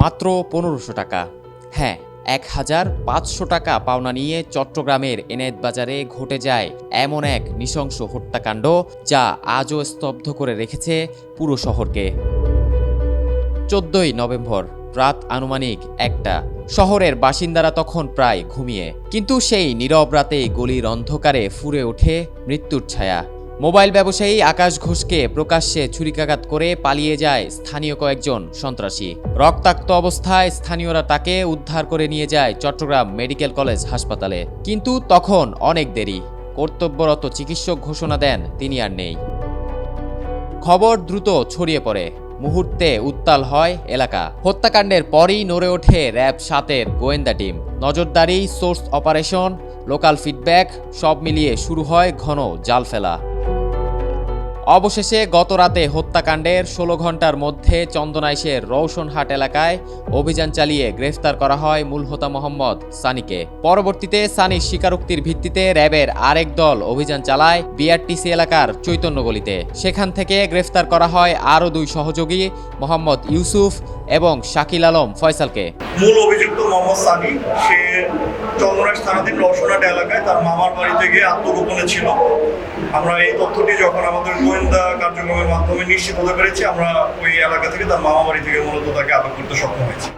মাত্র পনেরোশো টাকা। হ্যাঁ এক হাজার পাঁচশো টাকা পাওনা নিয়ে চট্টগ্রামের এনায়েত বাজারে ঘটে যায় এমন এক নৃশংস হত্যাকাণ্ড যা আজও স্তব্ধ করে রেখেছে পুরো শহরকে। চোদ্দই নভেম্বর রাত আনুমানিক একটা। শহরের বাসিন্দারা তখন প্রায় ঘুমিয়ে, কিন্তু সেই নীরব রাতে গলির অন্ধকারে ফুরে ওঠে মৃত্যুর ছায়া। মোবাইল ব্যবসায়ী আকাশ ঘোষকে প্রকাশ্যে ছুরিকাঘাত করে পালিয়ে যায় স্থানীয় কয়েকজন সন্ত্রাসী। রক্তাক্ত অবস্থায় স্থানীয়রা তাকে উদ্ধার করে নিয়ে যায় চট্টগ্রাম মেডিকেল কলেজ হাসপাতালে। কিন্তু তখন অনেক দেরি। কর্তব্যরত চিকিৎসক ঘোষণা দেন, তিনি আর নেই। খবর দ্রুত ছড়িয়ে পড়ে। মুহূর্তে উত্তাল হয় এলাকা। হত্যাকাণ্ডের পরই নড়ে ওঠে র্যাব সাতের গোয়েন্দা টিম। নজরদারি, সোর্স অপারেশন, লোকাল ফিডব্যাক, সব মিলিয়ে শুরু হয় ঘন জাল ফেলা। অবশেষে গত রাতে হত্যাকাণ্ডের ষোলো ঘণ্টার মধ্যে চন্দনাইশের রৌশনহাট এলাকায় অভিযান চালিয়ে গ্রেফতার করা হয় মূল হোতা মোহাম্মদ সানিকে। পরবর্তীতে সানির স্বীকারোক্তির ভিত্তিতে র্যাবের আরেক দল অভিযান চালায় বিআরটিসি এলাকার চৈতন্যগলিতে। সেখান থেকে গ্রেফতার করা হয় আরও দুই সহযোগী, মোহাম্মদ ইউসুফ এবং শাকিল আলম ফয়সালকে। মূল অভিযুক্ত মোহাম্মদ সানি, সে চন্দ্রনাথ থানাধীন রওশনাট এলাকায় তার মামার বাড়িতে গিয়ে আত্মগোপনে ছিল। আমরা এই তথ্যটি যখন আমাদের গোয়েন্দা কার্যক্রমের মাধ্যমে নিশ্চিত হতে পেরেছি, আমরা ওই এলাকা থেকে তার মামা বাড়ি থেকে মূলত তাকে আটক করতে সক্ষম হয়েছি।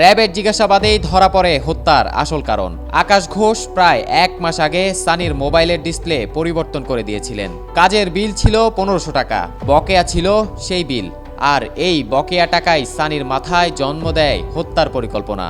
র্যাবের জিজ্ঞাসাবাদেই ধরা পড়ে হত্যার আসল কারণ। আকাশ ঘোষ প্রায় এক মাস আগে সানির মোবাইলের ডিসপ্লে পরিবর্তন করে দিয়েছিলেন। কাজের বিল ছিল পনেরোশো টাকা, বকেয়া ছিল সেই বিল। আর এই বকেয়া টাকায় সানির মাথায় জন্ম দেয় হত্যার পরিকল্পনা।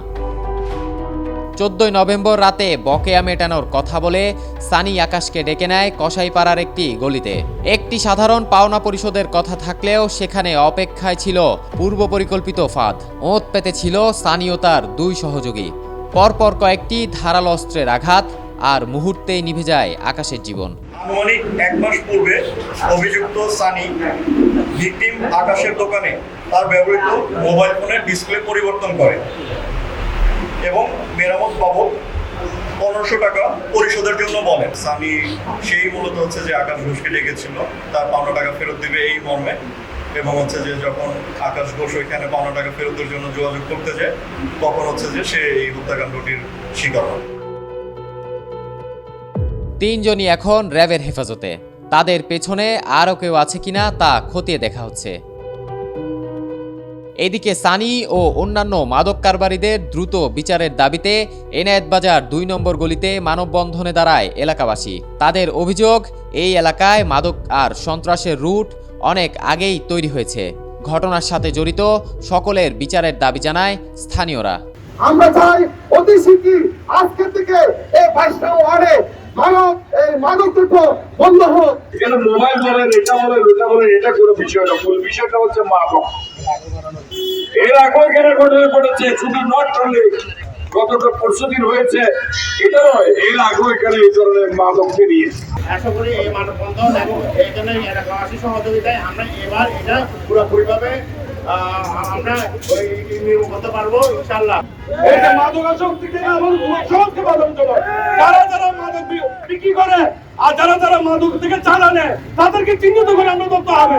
চোদ্দই নভেম্বর রাতে বকেয়া মেটানোর কথা বলে সানি আকাশকে ডেকে নেয় কসাইপাড়ার একটি গলিতে। একটি সাধারণ পাওনা পরিশোধের কথা থাকলেও সেখানে অপেক্ষায় ছিল পূর্ব পরিকল্পিত ফাঁদ। ওঁত পেতে ছিল সানি ও তার দুই সহযোগী। পরপর কয়েকটি ধারাল অস্ত্রের আঘাত আর মুহূর্তেই নিভে যায় আকাশের জীবন। আনুমানিক এক মাস পূর্বে অভিযুক্ত সানি ভিকটিম আকাশের দোকানে তার ব্যবহৃত মোবাইল ফোনের ডিসপ্লে পরিবর্তন করে। এবং মেরামত বাবদ পনেরোশো টাকা পরিশোধের জন্য বলেন। সানি সেই মূলত হচ্ছে যে আকাশ ঘোষকে ডেকেছিল, তার পাওনা টাকা ফেরত দিবে এই মর্মে। এবং হচ্ছে যে যখন আকাশ ঘোষ ওইখানে পাওনা টাকা ফেরতের জন্য যোগাযোগ করতে যায়, তখন হচ্ছে যে সে এই হত্যাকাণ্ডটির শিকার হয় তিনজনই এখন র্যাবের হেফাজতে। তাদের পেছনে আরও কেউ আছে কিনা তা খতিয়ে দেখা হচ্ছে। এদিকে সানি ও অন্যান্য মাদক কারবারিদের দ্রুত বিচারের দাবিতে এনায়েত বাজার দুই নম্বর গলিতে মানববন্ধনে দাঁড়ায় এলাকাবাসী। তাদের অভিযোগ এই এলাকায় মাদক আর সন্ত্রাসের রুট অনেক আগেই তৈরি হয়েছে। ঘটনার সাথে জড়িত সকলের বিচারের দাবি জানায় স্থানীয়রা। আমরা চাই অতি শীঘ্রই আজকে থেকে এই বাইশটা ওয়ার্ডে মানব এই মাদক দ্রব্য বন্ধ হোক। এখানে মোবাইল বলেন এটা বলেন ওটা বলেন এটা কোনো বিষয় না। মূল বিষয়টা হচ্ছে মাদক। এর আগেও এখানে ঘটনা ঘটেছে শুধু নট করলে গতটা পরশু দিন হয়েছে এটা এর আগেও এখানে এই ধরনের মাদককে নিয়ে আশা করি এই মানববন্ধন এবং এই জন্য এলাকাবাসী সহযোগিতায় আমরা এবার এটা পুরোপুরিভাবে আমরা ওই নির্মূল করতে পারব ইনশাল্লাহ এই মাদকাসক্তি থেকে আমার সবকে মাদক দেবো যারা যারা মাদক বিক্রি করে আর যারা যারা মাদক থেকে চালা নেয় তাদেরকে চিহ্নিত করে আমরা ধরতে হবে।